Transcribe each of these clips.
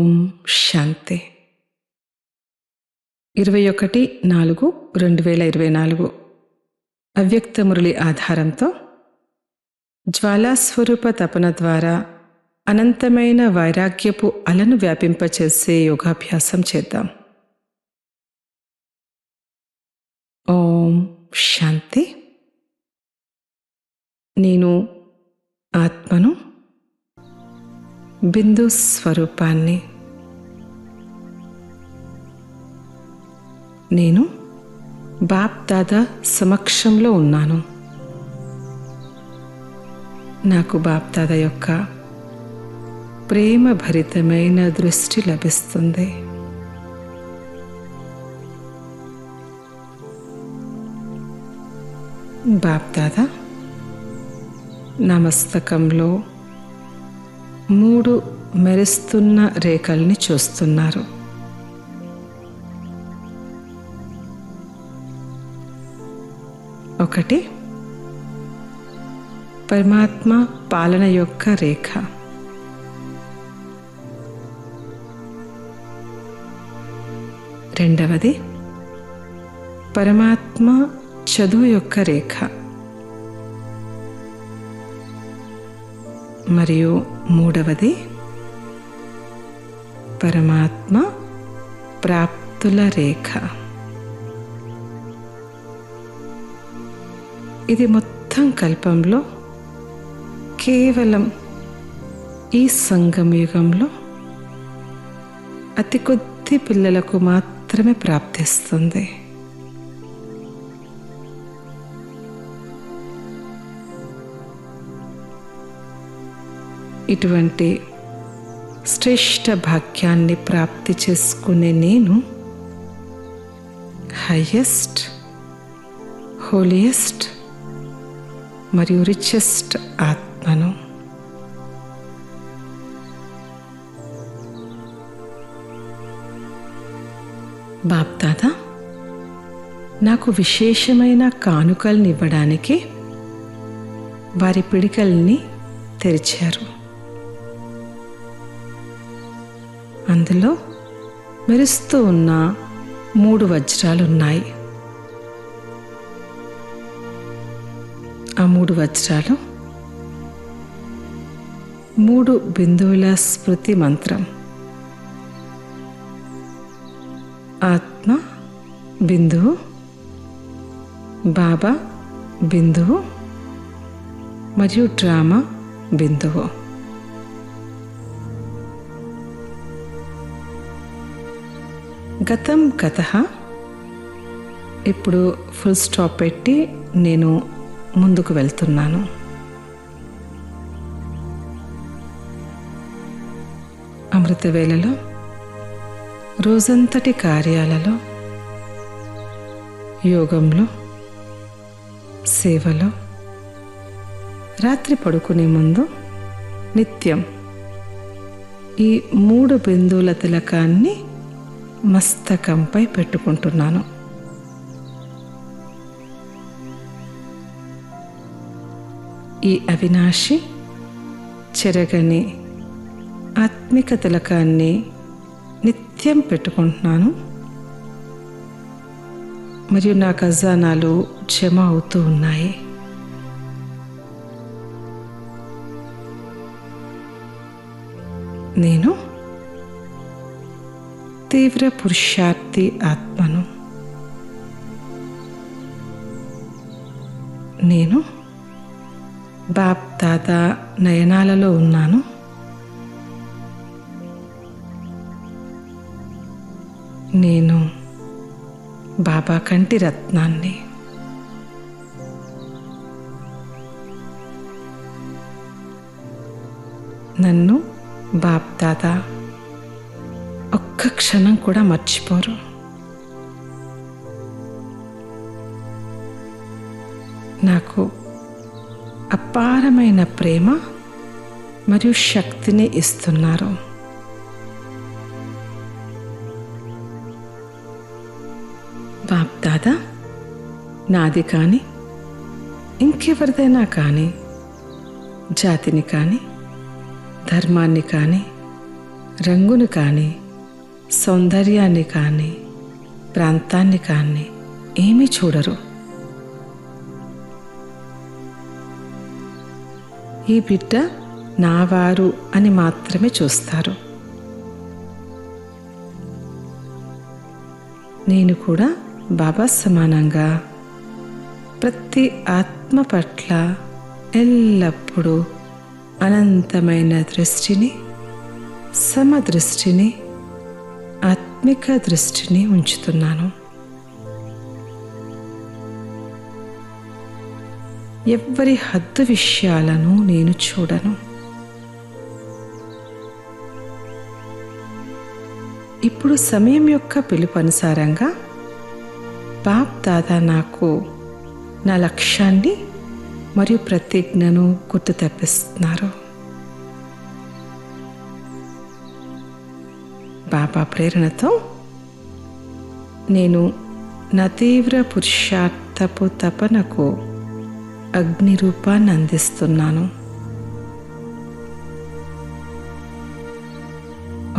ఓం శాంతి. ఇరవై ఒకటి నాలుగు రెండు వేల ఇరవై నాలుగు. అవ్యక్త మురళి ఆధారంతో జ్వాలాస్వరూప తపన ద్వారా అనంతమైన వైరాగ్యపు అలను వ్యాపింపచేసే యోగాభ్యాసం చేద్దాం. ఓం శాంతి. నేను ఆత్మను బిందు స్వరూపాన్ని నేను బాప్ దాదా సమక్షంలో ఉన్నాను. నాకు బాప్ దాదా యొక్క ప్రేమ భరితమైన దృష్టి లభిస్తుంది. బాప్ దాదా నా మస్తకంలో మూడు మెరుస్తున్న రేఖల్ని చూస్తున్నారు. ఒకటి. పరమాత్మ పాలన యొక్క రేఖ. రెండవది పరమాత్మ చదువు యొక్క రేఖ. మరియు మూడవది పరమాత్మ ప్రాప్తుల రేఖ. ఇది మొత్తం కల్పంలో కేవలం ఈ సంగమయుగంలో అతి కొద్ది పిల్లలకు మాత్రమే ప్రాప్తిస్తుంది. ఇటువంటి శ్రేష్ట భాగ్యాన్ని ప్రాప్తి చేసుకునే నేను హయ్యెస్ట్ హోలియెస్ట్ మరియు రిచెస్ట్ ఆత్మను. బాప్దాదా నాకు విశేషమైన కానుకల్ని ఇవ్వడానికి వారి పిడికల్ని తెరిచారు. అందులో మెరుస్తూ ఉన్న మూడు వజ్రాలు మూడు వజ్రాలు మూడు బిందువుల స్మృతి మంత్రం. ఆత్మ బిందువు బాబా బిందువు మరియు డ్రామా బిందువు. గతం గత. ఇప్పుడు ఫుల్ స్టాప్ పెట్టి నేను ముందుకు వెళ్తున్నాను. అమృత వేళలో రోజంతటి కార్యాలలో యోగంలో సేవలో రాత్రి పడుకునే ముందు నిత్యం ఈ మూడు బిందువుల తిలకాన్ని మస్తకంపై పెట్టుకుంటున్నాను. ఈ అవినాశి చెరగని ఆత్మిక తిలకాన్ని నిత్యం పెట్టుకుంటున్నాను. మరియు నా ఖజానాలు జమ అవుతూ ఉన్నాయి. నేను తీవ్ర పురుషార్థి ఆత్మను. నేను బాప్ తాత నయనాలలో ఉన్నాను. నేను బాబా కంటి రత్నాన్ని. నన్ను బాప్ తాత ఒక్క క్షణం కూడా మర్చిపోరు. నాకు అపారమైన ప్రేమ మరియు శక్తిని ఇస్తున్నారు. బాప్దాదా నాది కానీ ఇంకెవరిదైనా కానీ జాతిని కానీ ధర్మాన్ని కానీ రంగును కానీ సౌందర్యాన్ని కానీ ప్రాంతాన్ని కానీ ఏమీ చూడరు. ఈ బిడ్డ నావారు అని మాత్రమే చూస్తారు. నేను కూడా బాబా సమానంగా ప్రతి ఆత్మ పట్ల ఎల్లప్పుడూ అనంతమైన దృష్టిని సమదృష్టిని ఆత్మిక దృష్టిని ఉంచుతున్నాను. ఎవ్వరి హద్దు విషయాలను నేను చూడను. ఇప్పుడు సమయం యొక్క పిలుపు అనుసారంగా బాప్ దాదా నాకు నా లక్ష్యాన్ని మరియు ప్రతిజ్ఞను గుర్తు తెప్పిస్తున్నారు. బాబా ప్రేరణతో నేను నా తీవ్ర పురుషార్థపు తపనకు అగ్ని రూపాన్ని అందిస్తున్నాను.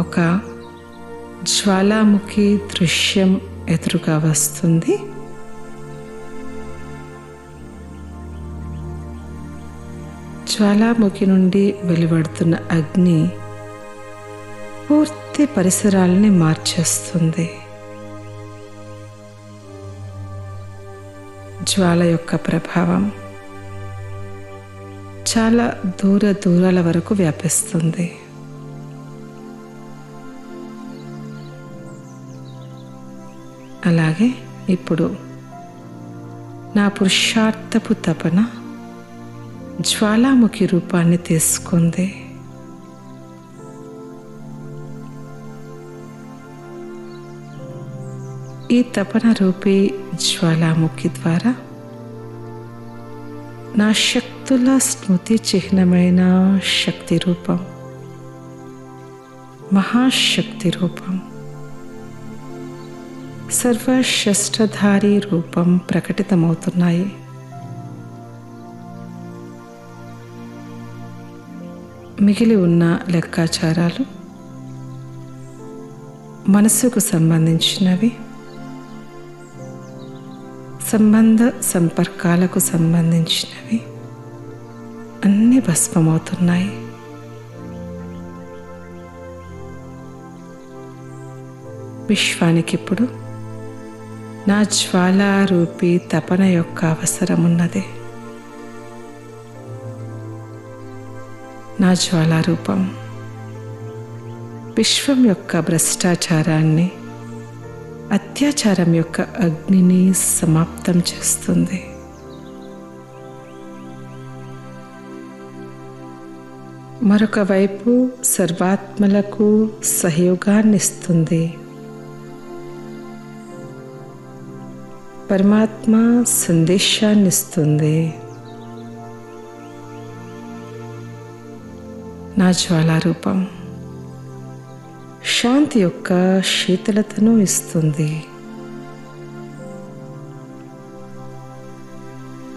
ఒక జ్వాలాముఖి దృశ్యం ఎదురుగా వస్తుంది. జ్వాలాముఖి నుండి వెలువడుతున్న అగ్ని పూర్తి పరిసరాలని మార్చేస్తుంది. జ్వాల యొక్క ప్రభావం చాలా దూర దూరాల వరకు వ్యాపిస్తుంది. అలాగే ఇప్పుడు నా పురుషార్థపు తపన జ్వాలాముఖి రూపాన్ని తీసుకుంది. ఈ తపన రూపీ జ్వాలాముఖి ద్వారా నా శక్తుల స్మృతి చిహ్నమైన శక్తి రూపం. మహాశక్తి రూపం. సర్వశస్త్రధారి రూపం ప్రకటితమవుతున్నాయి. మిగిలి ఉన్న లెక్కాచారాలు మనసుకు సంబంధించినవి. సంబంధ సంపర్కాలకు సంబంధించినవి అన్నీ భస్మమవుతున్నాయి. విశ్వానికి ఇప్పుడు నా జ్వాలారూపి తపన యొక్క అవసరం ఉన్నది నా జ్వాలారూపం విశ్వం యొక్క భ్రష్టాచారాన్ని అత్యాచారం యొక్క అగ్నిని సమాప్తం చేస్తుంది. మరొక వైపు సర్వాత్మలకు సహయోగాన్నిస్తుంది. పరమాత్మ సందేశాన్నిస్తుంది. నా జ్వాలారూపం. శాంతి యొక్క శీతలతను ఇస్తుంది.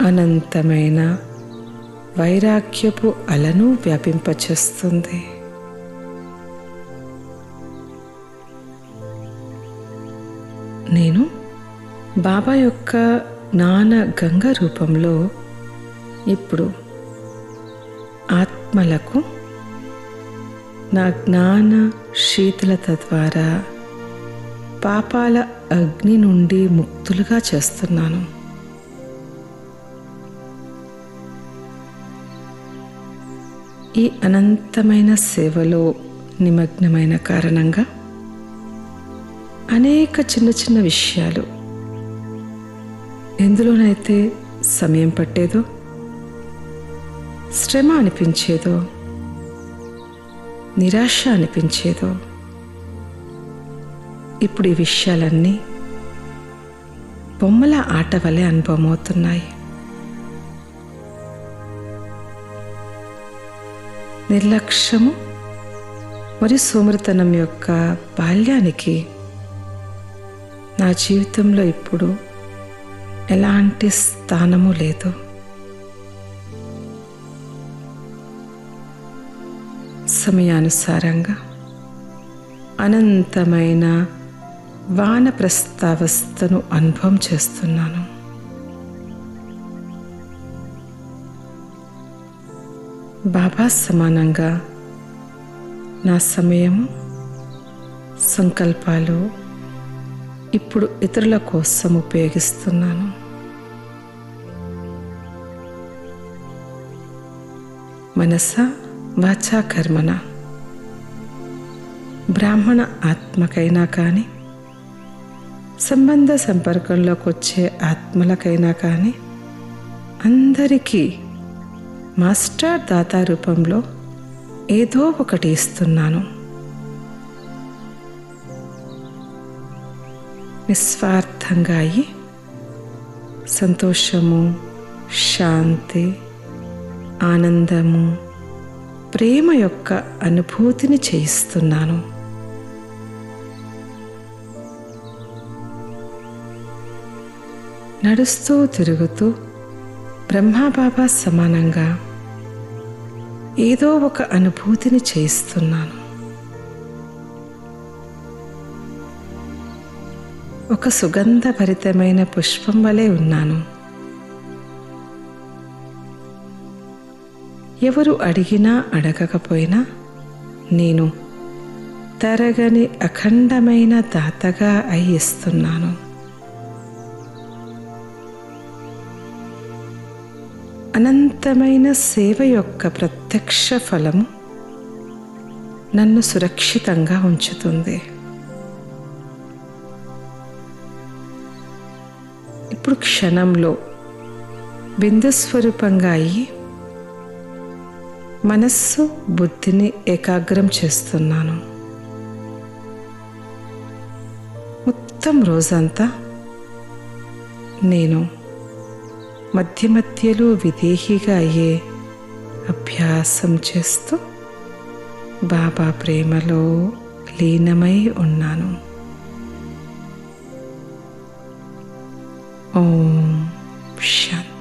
అనంతమైన వైరాగ్యపు అలను వ్యాపింపచేస్తుంది. నేను బాబా యొక్క జ్ఞాన గంగ రూపంలో ఇప్పుడు ఆత్మలకు నా జ్ఞాన శీతలత ద్వారా పాపాల అగ్ని నుండి ముక్తులుగా చేస్తున్నాను. ఈ అనంతమైన సేవలో నిమగ్నమైన కారణంగా అనేక చిన్న చిన్న విషయాలు ఎందులోనైతే సమయం పట్టేదో శ్రమ అనిపించేదో నిరాశ అనిపించేదో. ఇప్పుడు ఈ విషయాలన్నీ బొమ్మల ఆట వలె అనుభవమవుతున్నాయి. నిర్లక్ష్యము మరియు సోమరితనం యొక్క బాల్యానికి నా జీవితంలో ఇప్పుడు ఎలాంటి స్థానము లేదు. సమయానుసారంగా అనంతమైన వానప్రస్థావస్థను అనుభవం చేస్తున్నాను. బాబా సమానంగా నా సమయము సంకల్పాలు ఇప్పుడు ఇతరుల కోసం ఉపయోగిస్తున్నాను. మనస వాచా కర్మన. బ్రాహ్మణ ఆత్మకైనా కానీ సంబంధ సంపర్కంలోకి వచ్చే ఆత్మలకైనా కానీ అందరికీ మాస్టర్ దాతా రూపంలో ఏదో ఒకటి ఇస్తున్నాను. నిస్వార్థంగా అయి సంతోషము శాంతి ఆనందము ప్రేమ యొక్క అనుభూతిని చేయిస్తున్నాను. నడుస్తూ తిరుగుతూ బ్రహ్మాబాబా సమానంగా ఏదో ఒక అనుభూతిని చేయిస్తున్నాను. ఒక సుగంధభరితమైన పుష్పం వలె ఉన్నాను. ఎవరు అడిగినా అడగకపోయినా నేను తరగని అఖండమైన దాతగా అయి ఇస్తున్నాను అనంతమైన సేవ యొక్క ప్రత్యక్ష ఫలము నన్ను సురక్షితంగా ఉంచుతుంది. ఇప్పుడు క్షణంలో బిందుస్వరూపంగా అయ్యి మనస్సు బుద్ధిని ఏకాగ్రం చేస్తున్నాను. మొత్తం రోజంతా నేను మధ్య మధ్యలో విదేహిగా అయ్యే అభ్యాసం చేస్తూ బాబా ప్రేమలో లీనమై ఉన్నాను. ఓం శాంతి.